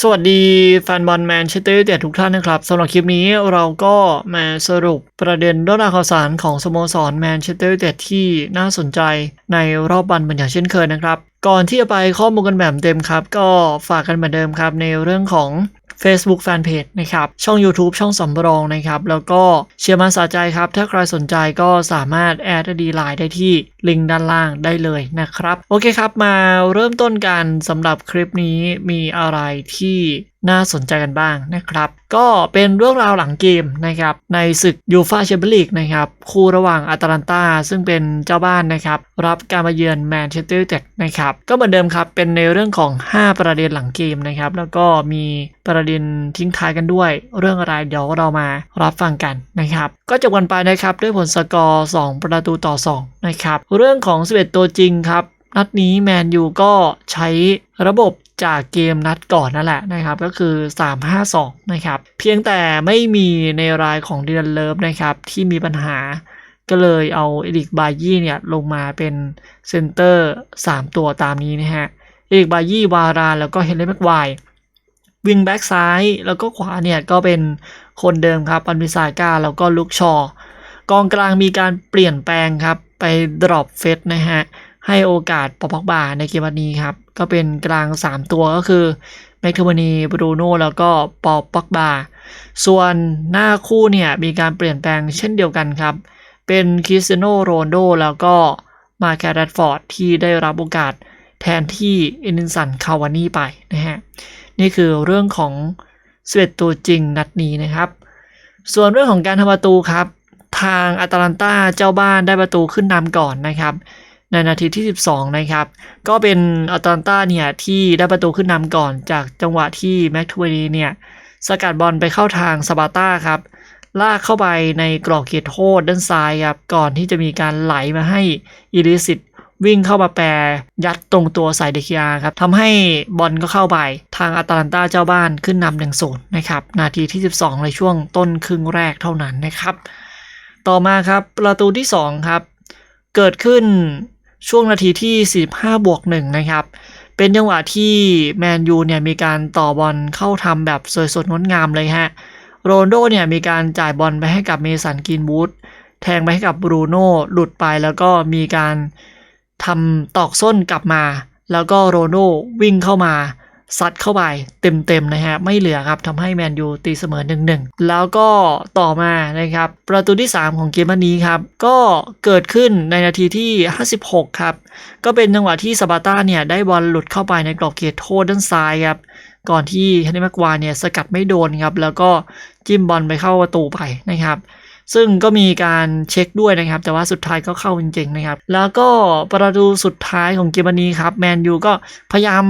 สวัสดีแฟนบอลแมนเชสเตอร์ยูไนเต็ดทุกท่านนะครับสำหรับคลิปนี้เราก็มาสรุปประเด็นเรื่องราวข่าวสารของสโมสรแมนเชสเตอร์ยูไนเต็ดที่น่าสนใจในรอบบันเหมือนอย่างเช่นเคยนะครับ ก่อนที่จะไปข้อมูลกันแบบเต็มครับ ก็ฝากกันเหมือนเดิมครับ ในเรื่องของ Facebook Fanpage นะครับ ช่อง YouTube ช่องสำรองนะครับ แล้วก็เชียร์มาสาใจครับ ถ้าใครสนใจก็สามารถแอดดีไลน์ได้ที่ลิงก์ด้านล่างได้เลยนะครับ โอเคครับ มาเริ่มต้นกันสำหรับคลิปนี้มีอะไรที่ น่าสนใจกันบ้างนะครับ ก็เป็นเรื่องราวหลังเกมนะครับในศึกยูฟาแชมเปี้ยนลีกนะครับคู่ระหว่างอาตาลันตาซึ่งเป็นเจ้าบ้านนะครับรับการมาเยือนแมนเชสเตอร์ยูไนเต็ดนะครับก็เหมือนเดิมครับเป็นในเรื่องของ 5 ประเด็นหลังเกมนะครับแล้วก็มีประเด็นทิ้งท้ายกันด้วย เรื่องอะไรเดี๋ยวเรามารับฟังกันนะครับก็จบกันไปนะครับด้วยผลสกอร์2ประตูต่อ2นะครับเรื่องของ 11 ตัวจริงครับนัดนี้แมนยูก็ใช้ระบบ จากเกมนัดก่อนนั่นแหละนะครับก็คือ 3-5-2 นะครับ เพียงแต่ไม่มีในรายของเดือนเลิฟนะครับ ที่มีปัญหาก็เลยเอาเอริกบายี่เนี่ยลงมาเป็นเซนเตอร์ 3 ตัวตามนี้นะฮะเอริกบายี่วารานแล้วก็เฮนรี่แม็กไววิงแบ็กซ้ายแล้วก็ขวาเนี่ยก็เป็นคนเดิมครับปันพิซาก้าแล้วก็ลุกชอ กองกลางมีการเปลี่ยนแปลงครับ ไปดรอปเฟสนะฮะ ให้โอกาสปอปอกบาในเกมวันนี้ครับ ก็เป็นกลาง 3 ตัวก็คือแม็กเทอร์มานีบรูโน่แล้วก็ปอปอกบาส่วนหน้าคู่เนี่ยมีการเปลี่ยนแปลงเช่นเดียวกันครับ เป็นคริสเตียโนโรนโดแล้วก็มาแคร์ดฟอร์ดที่ได้รับโอกาสแทนที่เอนินสันคาวานี่ไปนะฮะนี่คือเรื่องของสเวตตัวจริงนัดนี้นะครับ ส่วนเรื่องของการทำประตูครับ ทางอาตาลันตาเจ้าบ้านได้ประตูขึ้นนำก่อนนะครับ ในนาทีที่ 12 นะครับ ก็เป็นอาตาลันตาเนี่ยที่ได้ประตูขึ้นนำก่อนจากจังหวะที่แม็กทูเวนีเนี่ยสกัดบอลไปเข้าทางสปาร์ต้าครับ ลากเข้าไปในกรอบเขตโทษด้านซ้ายครับก่อนที่จะมีการไหลมาให้อิลิสิตวิ่งเข้ามาแปรยัดตรงตัวใส่เดคิอาครับทำให้บอลก็เข้าไป ทางอาตาลันตาเจ้าบ้านขึ้นนำหนึ่งศูนย์นะครับ นาทีที่ 12 ในช่วงต้นครึ่งแรกเท่านั้นนะครับ ต่อมาครับประตูที่ 2 ครับ เกิดขึ้น ช่วงนาทีที่ 45 บวก1นะครับ เป็นจังหวะที่แมนยูเนี่ยมีการต่อบอลเข้าทำแบบสวยสดงดงามเลยฮะ โรนโดเนี่ยมีการจ่ายบอลไปให้กับเมสันกินบูธแทงไปให้กับบรูโน่หลุดไปแล้วก็มีการทำตอกส้นกลับมา แล้วก็โรนโดวิ่งเข้ามา ซัดเข้าไปเต็มๆนะฮะไม่เหลือครับทำให้แมนยูตีเสมอหนึ่งหนึ่งแล้วก็ต่อมานะครับประตูที่ 3 ของเกมวันนี้ครับก็เกิดขึ้นในนาทีที่ 56 ครับ ก็เป็นจังหวะที่สปาร์ต้าเนี่ยได้บอลหลุดเข้าไปในกรอบเขตโทษด้านซ้ายครับก่อนที่เฮนรี่แม็กควาเนี่ยสกัดไม่โดนครับแล้วก็จิ้มบอลไปเข้าประตูไปนะครับ ซึ่งก็มีการเช็คด้วยนะครับ แต่ว่าสุดท้ายก็เข้าจริงๆนะครับ แล้วก็ประตูสุดท้ายของเกมวันนี้ครับแมนยูก็พยายาม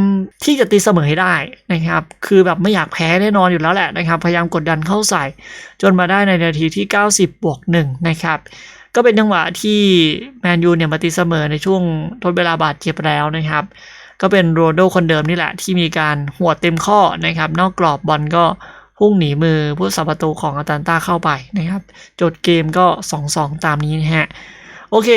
ที่จะตีเสมอให้ได้นะครับ คือแบบไม่อยากแพ้แน่นอนอยู่แล้วแหละนะครับ พยายามกดดันเข้าใส่ จนมาได้ในนาทีที่ 90บวก1นะครับก็เป็นจังหวะที่แมนยูเนี่ยมาตีเสมอในช่วงทดเวลาบาดเจ็บแล้วนะครับ ก็เป็นโรนโดคนเดิมนี่แหละที่มีการหัวเต็มข้อนะครับ นอกกรอบบอลก็ พุ่งหนีมือผู้สับประตูของอาตันต้าเข้าไปนะครับ จดเกมก็ 2-2 ตามนี้นะฮะ โอเค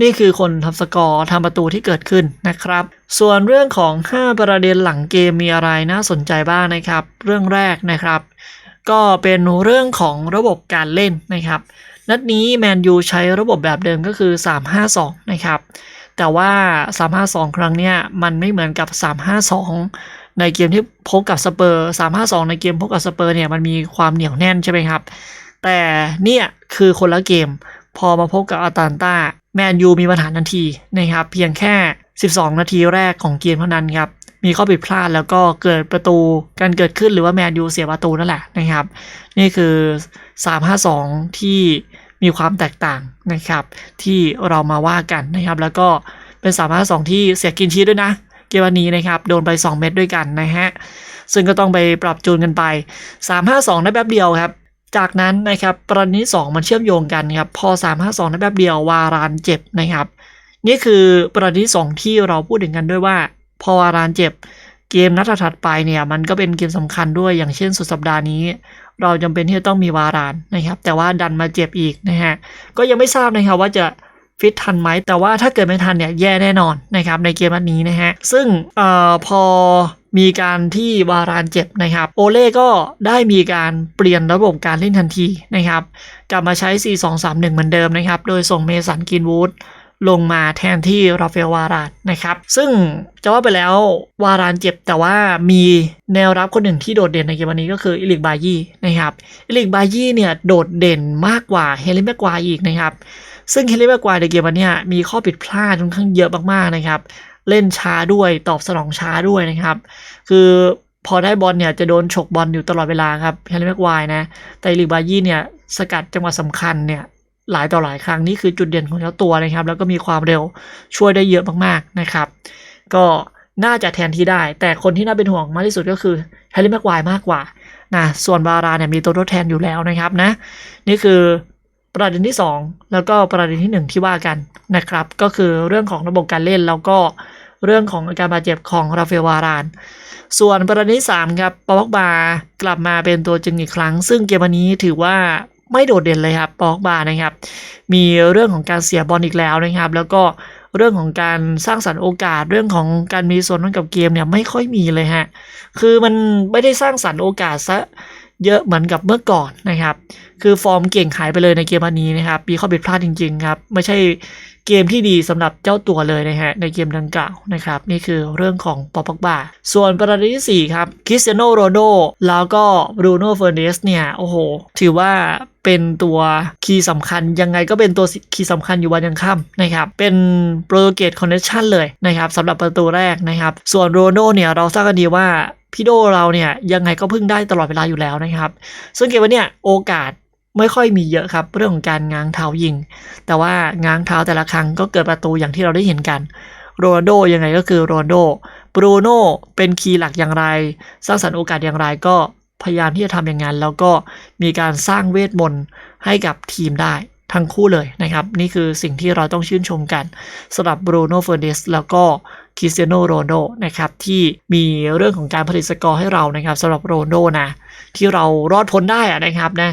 นี่คือคนทำสกอร์ทำประตูที่เกิดขึ้นนะครับ ส่วนเรื่องของ 5 ประเด็นหลังเกมมีอะไรน่าสนใจบ้างนะครับ เรื่องแรกนะครับ ก็เป็นเรื่องของระบบการเล่นนะครับ นัดนี้แมนยูใช้ระบบแบบเดิมก็คือ 3-5-2 นะครับแต่ว่า 352 ครั้งเนี้ยมันไม่เหมือนกับ 352 ในเกมที่พบกับสเปอร์352ในเกมพบกับสเปอร์เนี่ยมันมีความเหนียวแน่นใช่ไหมครับ แต่เนี่ยคือคนละเกม พอมาพบกับอาตาลตาแมนยูมีปัญหาทันทีนะครับ เพียงแค่ 12 นาทีแรกของเกมเท่านั้นครับ มีข้อผิดพลาดแล้วก็เกิดประตูการเกิดขึ้นหรือว่าแมนยูเสียประตูนั่นแหละนะครับ นี่คือ 352 ที่มีความแตกต่างนะครับ ที่เรามาว่ากันนะครับ แล้วก็เป็น352ที่เสียกินชีด้วยนะ เกมวันนี้นะครับโดนไป2 เม็ดด้วยกันนะฮะซึ่งก็ต้องไปปรับจูนกันไป 352ได้แป๊บเดียวครับจากนั้นนะครับประเด็นที่2มันเชื่อมโยงกันครับพอ 352ได้แป๊บเดียววารานเจ็บนะครับ นี่คือประเด็นที่ 2 ที่เราพูดถึงกันด้วยว่า พอวารานเจ็บเกมนัดถัดไปเนี่ยมันก็เป็นเกมสำคัญด้วยอย่างเช่นสุดสัปดาห์นี้ เราจำเป็นที่จะต้องมีวารานนะครับ แต่ว่าดันมาเจ็บอีกนะฮะก็ยังไม่ทราบนะครับว่าจะ ฟิตทันไหมแต่ว่าถ้าเกิดไม่ทันเนี่ยแย่แน่นอนนะครับในเกมนัดนี้นะฮะซึ่งเอ่อพอมีการที่วารานเจ็บนะครับ โอเล่ก็ได้มีการเปลี่ยนระบบการเล่นทันทีนะครับกลับมาใช้ 4-2-3-1 เหมือนเดิมนะครับ โดยส่งเมสันกินวูดลงมาแทนที่ราฟเอลวารานนะครับ ซึ่งจะว่าไปแล้ววารานเจ็บแต่ว่ามีแนวรับคนหนึ่งที่โดดเด่นในเกมวันนี้ก็คืออิลิกบายีนะครับอิลิกบายีเนี่ยโดดเด่นมากกว่าเฮลิแมกควาอีกนะครับ ซึ่งเฮลิแมกควายในเกมวันนี้มีข้อผิดพลาดค่อนข้างเยอะมากๆนะครับ เล่นช้าด้วยตอบสนองช้าด้วยนะครับ คือพอได้บอลเนี่ยจะโดนฉกบอลอยู่ตลอดเวลาครับแฮร์รี่แม็กวร์นะแต่ลิบายี่เนี่ยสกัดจังหวะสำคัญเนี่ยหลายต่อหลายครั้งนี่คือจุดเด่นของเจ้าตัวนะครับ แล้วก็มีความเร็วช่วยได้เยอะมากๆนะครับ ก็น่าจะแทนที่ได้ แต่คนที่น่าเป็นห่วงมากที่สุดก็คือแฮร์รี่แม็กไวร์มากกว่านะส่วนบาราเนี่ยมีตัวทดแทนอยู่แล้วนะครับนะนี่คือ ประเด็นที่ 2 แล้วก็ประเด็นทีหนึ่1 ที่ว่ากันนะครับ ก็คือเรื่องของระบบการเล่นแล้วก็เรื่องของอาการบาดเจ็บของราฟเอลวาราน ส่วนประเด็นที่ 3 ครับปอกบากลับมาเป็นตัวจริงอีกครั้ง ซึ่งเกมวันนี้ถือว่าไม่โดดเด่นเลยครับปอกบานะครับ มีเรื่องของการเสียบอลอีกแล้วนะครับ แล้วก็เรื่องของการสร้างสรรค์โอกาสเรื่องของการมีส่วนร่วมกับเกมเนี่ยไม่ค่อยมีเลยฮะ คือมันไม่ได้สร้างสรรค์โอกาสซะ เยอะเหมือนกับเมื่อก่อนนะครับ คือฟอร์มเก่งหายไปเลยในเกมนี้นะครับมีข้อผิดพลาดจริง ๆ ครับ ไม่ใช่เกมที่ดีสำหรับเจ้าตัวเลยนะฮะในเกมดังกล่าวนะครับ นี่คือเรื่องของปอปอกบาส่วนประเด็นที่ 4 ครับคริสเตียโนโรโดแล้วก็บรูโน่เฟอร์เนสเนี่ย โอ้โห ถือว่าเป็นตัวคีย์สำคัญยังไงก็เป็นตัวคีย์สำคัญอยู่วันยังค่ำนะครับ เป็นโปรเกตคอนเนคชั่นเลยนะครับสำหรับประตูแรกนะครับ ส่วนโรนัลโดเนี่ยเราทราบกันดีว่า พี่โดเราเนี่ยยังไงก็พึ่งได้ตลอดเวลาอยู่แล้วนะครับ ซึ่งเกมวันเนี่ยโอกาสไม่ค่อยมีเยอะครับ เรื่องของการง้างเท้ายิง แต่ว่าง้างเท้าแต่ละครั้งก็เกิดประตูอย่างที่เราได้เห็นกันโรนัลโดยังไงก็คือโรนัลโดบรูโน่เป็นคีย์หลักอย่างไร สร้างสรรค์โอกาสอย่างไรก็พยายามที่จะทำอย่างนั้น แล้วก็มีการสร้างเวทมนต์ให้กับทีมได้ทั้งคู่เลยนะครับ นี่คือสิ่งที่เราต้องชื่นชมกันสำหรับ บรูโน่เฟอร์เนสแล้วก็ คริสเตียโนโรนโดนะครับที่มีเรื่องของการผลิตสกอร์ให้เรานะครับสำหรับโรนโดนะที่เรารอดพ้นได้อะนะครับนะ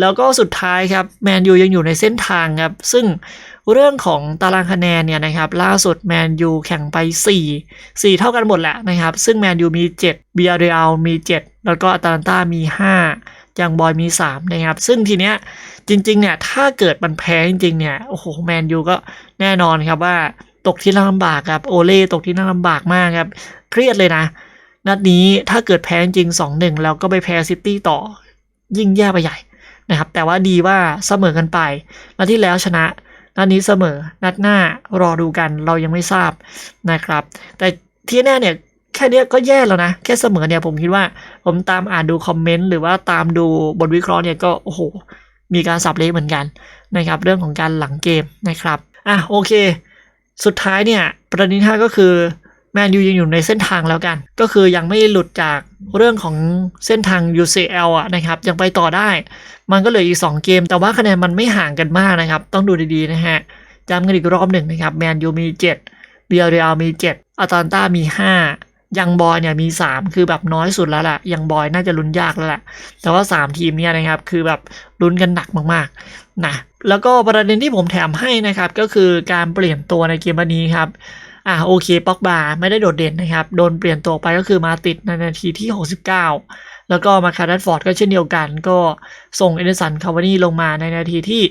แล้วก็สุดท้ายครับแมนยูยังอยู่ในเส้นทางครับซึ่งเรื่องของตารางคะแนนเนี่ยนะครับล่าสุดแมนยูแข่งไป 4 4 เท่ากันหมดแหละนะครับ ซึ่งแมนยูมี7เบียร์เรียลมี 7 แล้วก็อาตาลันตามี5ยังบอยมี 3 นะครับ ซึ่งทีเนี้ยจริงๆเนี่ยถ้าเกิดมันแพ้จริงๆเนี่ยโอ้โหแมนยูก็แน่นอนครับว่า ตกที่นั่งลำบากครับโอเล่ตกที่นั่งลำบากมากครับ เครียดเลยนะ นัดนี้ถ้าเกิดแพ้จริง 2-1 แล้วก็ไปแพ้ซิตี้ต่อ ยิ่งแย่ไปใหญ่นะครับ แต่ว่าดีว่าเสมอกันไป นัดที่แล้วชนะ นัดนี้เสมอ นัดหน้ารอดูกันเรายังไม่ทราบนะครับ แต่ที่แน่เนี่ยแค่นี้ก็แย่แล้วนะ แค่เสมอเนี่ยผมคิดว่า ผมตามอ่านดูคอมเมนต์หรือว่าตามดูบทวิเคราะห์เนี่ยก็โอ้โหมีการสับเละเหมือนกันนะครับ เรื่องของการหลังเกมนะครับ อะโอเค สุดท้ายเนี่ย ประเด็นที่ห้าก็คือแมนยูยังอยู่ในเส้นทางแล้วกัน ก็คือยังไม่หลุดจากเรื่องของเส้นทาง UCL อะนะครับ ยังไปต่อได้ มันก็เหลืออีก 2 เกม แต่ว่าคะแนนมันไม่ห่างกันมากนะครับ ต้องดูดีๆนะฮะจำกันอีกรอบหนึ่งนะครับ แมนยูมี 7เบียร์เรียลมี 7อาตาลันตามี 5 ยังบอยเนี่ยมี 3 คือแบบน้อยสุดแล้วแหละยังบอยน่าจะลุ้นยากแล้วแหละแต่ว่า 3 ทีมเนี่ยนะครับคือแบบลุ้นกันหนักมากๆนะแล้วก็ประเด็นที่ผมแถมให้นะครับก็คือการเปลี่ยนตัวในเกมวันนี้ครับอ่าโอเคป็อกบาไม่ได้โดดเด่นนะครับ โดนเปลี่ยนตัวไปก็คือมาติดในนาทีที่ 69 แล้วก็มาคาร์ดัตฟอร์ดก็เช่นเดียวกัน ก็ส่งเอเดสันคาวานี่ลงมาในนาทีที่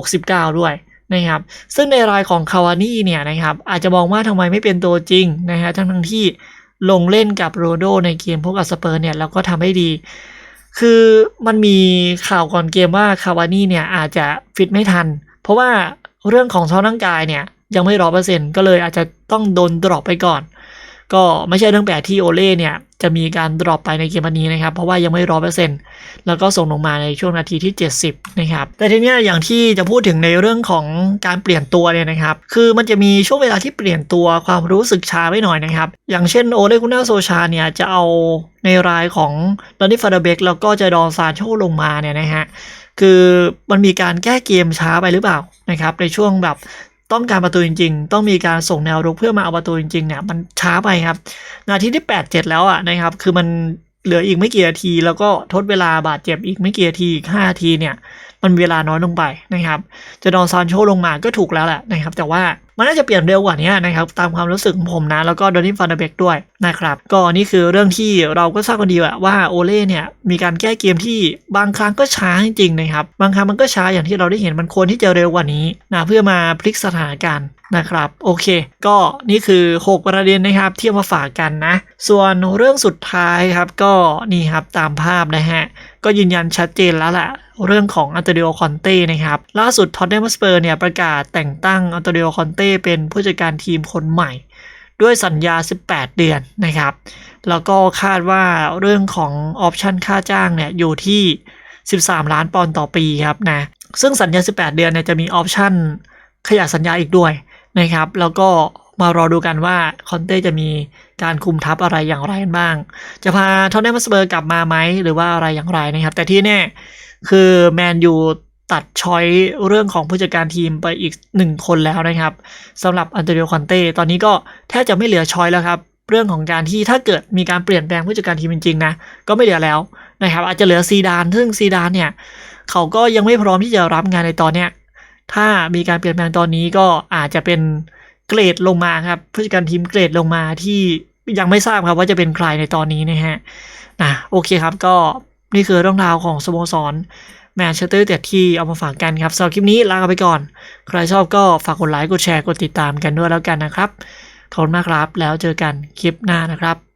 69 ด้วยนะครับซึ่งในรายของคาวานี่เนี่ยนะครับอาจจะมองว่าทำไมไม่เป็นตัวจริงนะฮะทั้งทั้งที่ ลงเล่นกับโรโดในเกมพวกกับสเปอร์เนี่ยแล้วก็ทำให้ดี คือมันมีข่าวก่อนเกมว่าคาวานี่เนี่ยอาจจะฟิตไม่ทัน เพราะว่าเรื่องของสภาพร่างกายเนี่ยยังไม่ร้อเปอร์เซ็นต์ก็เลยอาจจะต้องโดนดรอปไปก่อน ก็ไม่ใช่เรื่องแปลกที่โอเล่เนี่ย จะมีการดรอปไปในเกมวันนี้นะครับ เพราะว่ายังไม่ร้อยเปอร์เซ็นต์แล้วก็ส่งลงมาในช่วงนาทีที่ 70 นะครับ แต่ทีนี้อย่างที่จะพูดถึงในเรื่องของการเปลี่ยนตัวเนี่ยนะครับ คือมันจะมีช่วงเวลาที่เปลี่ยนตัวความรู้สึกช้าไปหน่อยนะครับ อย่างเช่นโอเลกุน่าโซชาเนี่ยจะเอาในรายของดอนนี่ฟาเดเบกแล้วก็จะดอนซานโชลงมาเนี่ยนะฮะคือมันมีการแก้เกมช้าไปหรือเปล่านะครับในช่วงแบบ ต้องการประตูจริง ๆ ต้องมีการส่งแนวรุกเพื่อมาเอาประตูจริงๆเนี่ยมันช้าไปครับ นาทีที่ 8 7 แล้วอะนะครับ คือมันเหลืออีกไม่กี่นาที แล้วก็ทดเวลาบาดเจ็บอีกไม่กี่นาทีอีก5นาทีเนี่ย มันเวลาน้อยลงไปนะครับ จะดอนซานโชลงมาก็ถูกแล้วแหละนะครับ แต่ว่า มันน่าจะเปลี่ยนเร็วกว่านี้นะครับตามความรู้สึกของผมนะ แล้วก็โดนิฟันเดเบกด้วยนะครับก็นี่คือเรื่องที่เราก็ทราบกันดีว่าโอเล่เนี่ยมีการแก้เกมที่บางครั้งก็ช้าจริงๆนะครับบางครั้งมันก็ช้าอย่างที่เราได้เห็นมันควรที่จะเร็วกว่านี้นะเพื่อมาพลิกสถานการณ์นะครับโอเค ก็นี่คือ 6 ประเด็นนะครับที่มาฝากกันนะ ส่วนเรื่องสุดท้ายครับก็นี่ครับตามภาพนะฮะก็ยืนยันชัดเจนแล้วแหละ เรื่องของอันโตเดโอคอนเต้นะครับ ล่าสุดท็อตเนมสเปอร์เนี่ยประกาศแต่งตั้งอันโตเดโอคอนเต้เป็นผู้จัดการทีมคนใหม่ ด้วยสัญญา 18 เดือนนะครับ แล้วก็คาดว่าเรื่องของออปชันค่าจ้างเนี่ยอยู่ที่ 13 ล้านปอนด์ต่อปีครับนะซึ่งสัญญา 18 เดือนเนี่ยจะมีออปชันขยายสัญญาอีกด้วยนะครับ แล้วก็มารอดูกันว่าคอนเต้จะมีการคุมทัพอะไรอย่างไรบ้าง จะพาทอนเนมสเปอร์กลับมาไหมหรือว่าอะไรอย่างไรนะครับ แต่ที่แน่ คือแมนยูตัดช้อยเรื่องของผู้จัดการทีมไปอีกหนึ่งคนแล้วนะครับสำหรับอันเตโรคอนเต้ตอนนี้ก็แทบจะไม่เหลือช้อยแล้วครับ เรื่องของการที่ถ้าเกิดมีการเปลี่ยนแปลงผู้จัดการทีมจริงๆนะก็ไม่เหลือแล้วนะครับ อาจจะเหลือซีดานซึ่งซีดานเนี่ยเขาก็ยังไม่พร้อมที่จะรับงานในตอนเนี้ยถ้ามีการเปลี่ยนแปลงตอนนี้ก็อาจจะเป็นเกรดลงมาครับผู้จัดการทีมเกรดลงมาที่ยังไม่ทราบครับว่าจะเป็นใครในตอนนี้นะฮะนะโอเคครับก็ นี่คือเรื่องราวของสโมสรแมนเชสเตอร์เต็ดที่เอามาฝากกันครับสำหรับคลิปนี้ลากไปก่อน ใครชอบก็ฝากกดไลค์กดแชร์กดติดตามกันด้วยแล้วกันนะครับ ขอบคุณมากครับ แล้วเจอกันคลิปหน้านะครับ